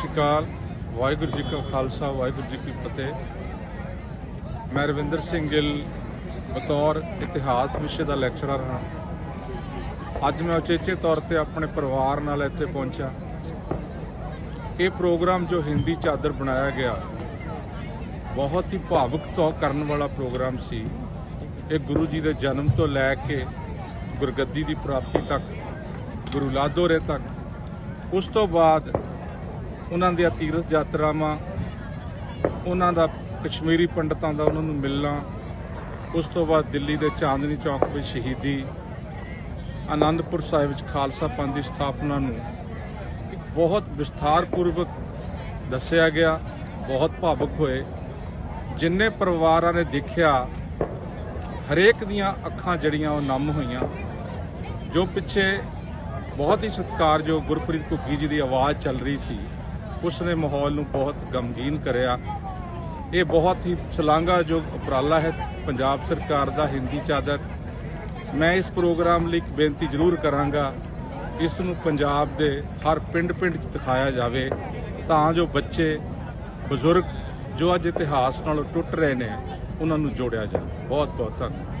ਸ਼੍ਰੀ ਅਕਾਲ, ਵਾਹਿਗੁਰੂ ਜੀ ਕਾ ਖਾਲਸਾ, ਵਾਹਿਗੁਰੂ ਜੀ ਕੀ ਫਤਿਹ। ਮੈਂ ਰਵਿੰਦਰ ਸਿੰਘ ਗਿੱਲ, ਬਤੌਰ ਇਤਿਹਾਸ ਵਿਸ਼ੇ ਦਾ ਲੈਕਚਰਰ ਹਾਂ। ਅੱਜ ਮੈਂ ਉਚੇਚੇ ਤੌਰ ਤੇ ਆਪਣੇ ਪਰਿਵਾਰ ਨਾਲ ਇੱਥੇ ਪਹੁੰਚਿਆ। ਇਹ ਪ੍ਰੋਗਰਾਮ ਜੋ ਹਿੰਦੀ ਚਾਦਰ ਬਣਾਇਆ ਗਿਆ, ਬਹੁਤ ਹੀ ਭਾਵੁਕ ਤੋਂ ਕਰਨ ਵਾਲਾ ਪ੍ਰੋਗਰਾਮ ਸੀ। ਇਹ ਗੁਰੂ ਜੀ ਦੇ ਜਨਮ ਤੋਂ ਲੈ ਕੇ ਗੁਰਗੱਦੀ ਦੀ ਪ੍ਰਾਪਤੀ ਤੱਕ, ਗੁਰੂ ਲਾਦੋਰੇ ਤੱਕ, ਉਸ ਤੋਂ ਬਾਅਦ ਉਹਨਾਂ ਦੀਆਂ ਤੀਰਥ ਯਾਤਰਾਵਾਂ, ਉਹਨਾਂ ਦਾ ਕਸ਼ਮੀਰੀ ਪੰਡਤਾਂ ਦਾ ਉਹਨਾਂ ਨੂੰ ਮਿਲਣਾ, ਉਸ ਤੋਂ ਬਾਅਦ ਦਿੱਲੀ ਦੇ ਚਾਂਦਨੀ ਚੌਕ ਵਿੱਚ ਸ਼ਹੀਦੀ, ਆਨੰਦਪੁਰ ਸਾਹਿਬ ਵਿੱਚ ਖਾਲਸਾ ਪੰਥ ਦੀ ਸਥਾਪਨਾ ਨੂੰ ਇੱਕ ਬਹੁਤ ਵਿਸਥਾਰਪੂਰਵਕ ਦੱਸਿਆ ਗਿਆ, ਬਹੁਤ ਭਾਵੁਕ ਹੋਏ। ਜਿੰਨੇ ਪਰਿਵਾਰਾਂ ਨੇ ਦੇਖਿਆ, ਹਰੇਕ ਦੀਆਂ ਅੱਖਾਂ ਜੜੀਆਂ ਉਹ ਨਮ ਹੋਈਆਂ, ਜੋ ਪਿੱਛੇ ਬਹੁਤ ਹੀ ਸਤਿਕਾਰਯੋਗ ਗੁਰਪ੍ਰੀਤ ਘੁੱਗੀ ਜੀ ਦੀ ਆਵਾਜ਼ ਚੱਲ ਰਹੀ ਸੀ। ਉਸ ਨੇ ਮਾਹੌਲ ਨੂੰ ਬਹੁਤ ਗਮਗੀਨ ਕਰਿਆ। ਇਹ ਬਹੁਤ ਹੀ ਸ਼ਲਾਘਾਯੋਗ ਉਪਰਾਲਾ ਹੈ। ਪੰਜਾਬ ਸਰਕਾਰ ਦਾ ਹਿੰਦੀ ਚਾਦਰ। ਮੈਂ ਇਸ ਪ੍ਰੋਗਰਾਮ ਲਈ ਇੱਕ ਬੇਨਤੀ ਜ਼ਰੂਰ ਕਰਾਂਗਾ, ਇਸ ਨੂੰ ਪੰਜਾਬ ਦੇ ਹਰ ਪਿੰਡ-ਪਿੰਡ 'ਚ ਦਿਖਾਇਆ ਜਾਵੇ, ਤਾਂ ਜੋ ਬੱਚੇ, ਬਜ਼ੁਰਗ ਜੋ ਅੱਜ ਇਤਿਹਾਸ ਨਾਲੋਂ ਟੁੱਟ ਰਹੇ ਨੇ, ਉਹਨਾਂ ਨੂੰ ਜੋੜਿਆ ਜਾਵੇ। ਬਹੁਤ ਬਹੁਤ ਧੰਨਵਾਦ।